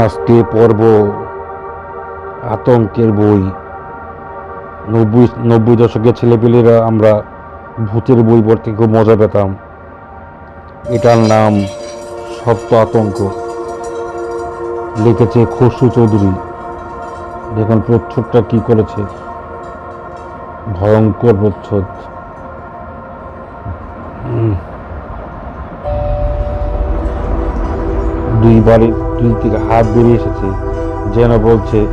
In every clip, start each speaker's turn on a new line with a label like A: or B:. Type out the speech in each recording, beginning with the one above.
A: আজকে পর্ব আতঙ্কের বই। নব্বই নব্বই দশকের ছেলেপেলেরা আমরা ভূতের বই পড়তে খুব মজা পেতাম। এটার নাম সপ্ত আতঙ্ক। লিখেছে খসরু চৌধুরী। দেখুন প্রচ্ছদটা কি করেছে। ভয়ঙ্কর প্রচ্ছদ। দুই বাড়ি দুই থেকে হাত বেরিয়ে এসেছে, যেন বলছে,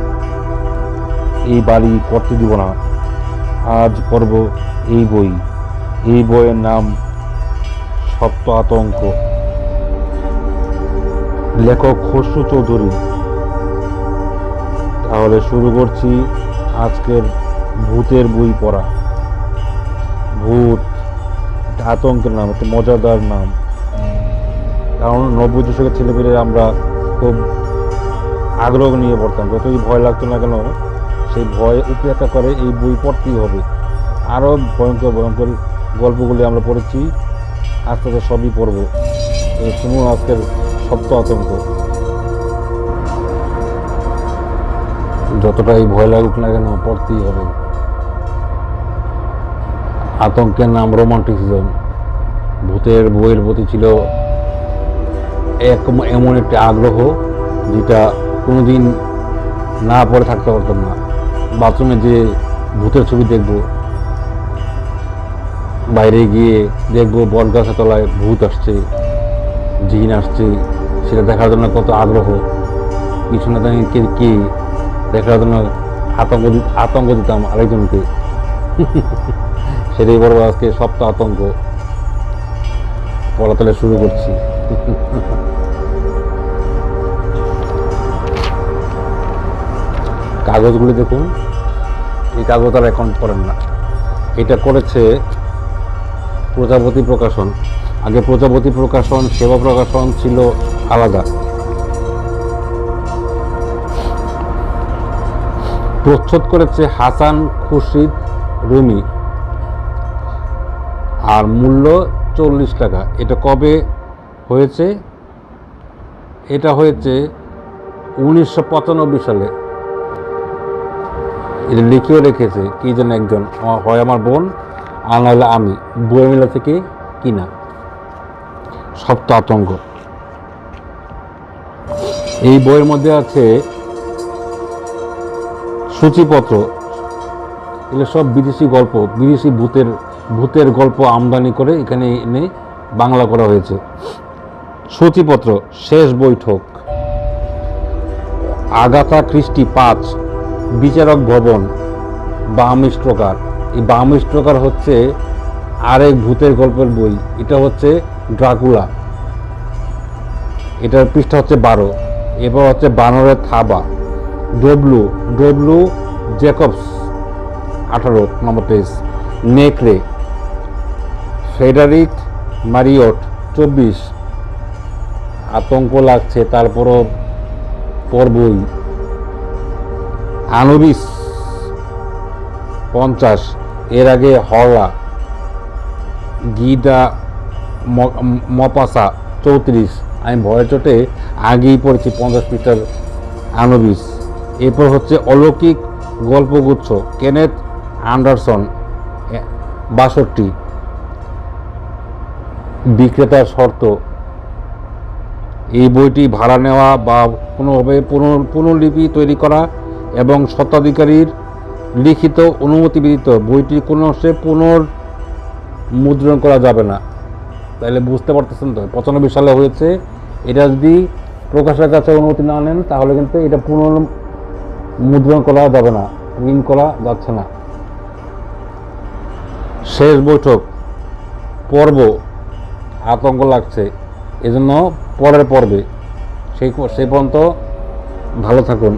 A: এই বাড়ি পড়তে দিব না। আজ পড়ব এই বই। এই বইয়ের নাম সপ্ত আতঙ্ক। লেখক খসরু চৌধুরী। তাহলে শুরু করছি আজকের ভূতের বই পড়া। ভূত, আতঙ্কের নাম, একটা মজাদার নাম। কারণ নব্বই দশকের ছেলেপেলে আমরা খুব আগ্রহ নিয়ে পড়তাম। যতই ভয় লাগতো না কেন, সেই ভয় উপেক্ষা করে এই বই পড়তেই হবে। আরও ভয়ঙ্কর ভয়ঙ্কর গল্পগুলি আমরা পড়েছি। আস্তে আস্তে সবই পড়ব। তো শুনুন আজকের সপ্ত আতঙ্ক। যতটাই ভয় লাগুক না কেন, পড়তেই হবে। আতঙ্কের নাম রোমান্টিসিজম ভূতের বইয়ের প্রতি ছিল এক এমন একটি আগ্রহ যেটা কোনোদিন না পড়ে থাকতে পারতাম না। বাথরুমে যে ভূতের ছবি দেখব, বাইরে গিয়ে দেখব বট গাছের তলায় ভূত আসছে, জিন আসছে, সেটা দেখার জন্য কত আগ্রহ। পিছনে দাঁড়িয়ে কে কে দেখার জন্য আতঙ্ক আতঙ্ক দিতাম আরেকজনকে। সেটাই বড় আজকে সপ্তাহ আতঙ্ক। পড়াতলে শুরু করছি। কাগজগুলি দেখুন। এই কাগজ আর এখন করেন না। এটা করেছে প্রজাপতি প্রকাশন। আগে প্রজাপতি প্রকাশন, সেবা প্রকাশন ছিল আলাদা। প্রচ্ছদ করেছে হাসান খুরশিদ রুমি। আর মূল্য চল্লিশ টাকা। এটা কবে হয়েছে, এটা হয়েছে উনিশশো পঁচানব্বই সালে। এটা লিখেও রেখেছে, কি যেন একজন হয় আমার বোন, আর নাহলে আমি বই মেলা থেকে কিনা সপ্ত আতঙ্ক। এই বইয়ের মধ্যে আছে সূচিপত্র, এগুলো সব বিদেশি গল্প, বিদেশি ভূতের ভূতের গল্প আমদানি করে এখানে এনে বাংলা করা হয়েছে। সূচিপত্র, শেষ বৈঠক। আগাথা ক্রিস্টি পাঁচ, বিচারক ভবন বামিষ্টকার এই বামিষ্টকার হচ্ছে আরেক ভূতের গল্পের বই। এটা হচ্ছে ড্রাকুলা। এটার পৃষ্ঠা হচ্ছে বারো। এবার হচ্ছে বানরের থাবা। ডব্লু ডব্লু জেকবস আঠারো, নম্বর পেজ। নেকড়ে। ফেডারিক মারিয়ট, চব্বিশ। আতঙ্ক লাগছে, তারপরও পড়বই আনুবিস পঞ্চাশ, এর আগে হরলা গিদা মপাসা চৌত্রিশ। আমি ভয়ের চোটে আগেই পড়েছি পঞ্চাশ মিটার আনুবিস। এরপর হচ্ছে অলৌকিক গল্পগুচ্ছ, কেনেথ আন্ডারসন বাষট্টি। বিক্রেতার শর্ত এই বইটি ভাড়া নেওয়া বা কোনোভাবে পুনর, পুনর্লিপি তৈরি করা এবং স্বত্বাধিকারীর লিখিত অনুমতি ব্যতীত বইটি কোনো অংশে পুনর মুদ্রণ করা যাবে না। তাহলে বুঝতে পারতেছেন তো, পঁচানব্বই সালে হয়েছে। এটা যদি প্রকাশের কাছে অনুমতি না নেন, তাহলে কিন্তু এটা পুনর মুদ্রণ করা যাবে না প্রিন্ট করা যাচ্ছে না। শেষ বৈঠক, পর্ব আতঙ্ক লাগছে। এজন্য পরের পর্বে। সেই সে পর্যন্ত ভালো থাকুন।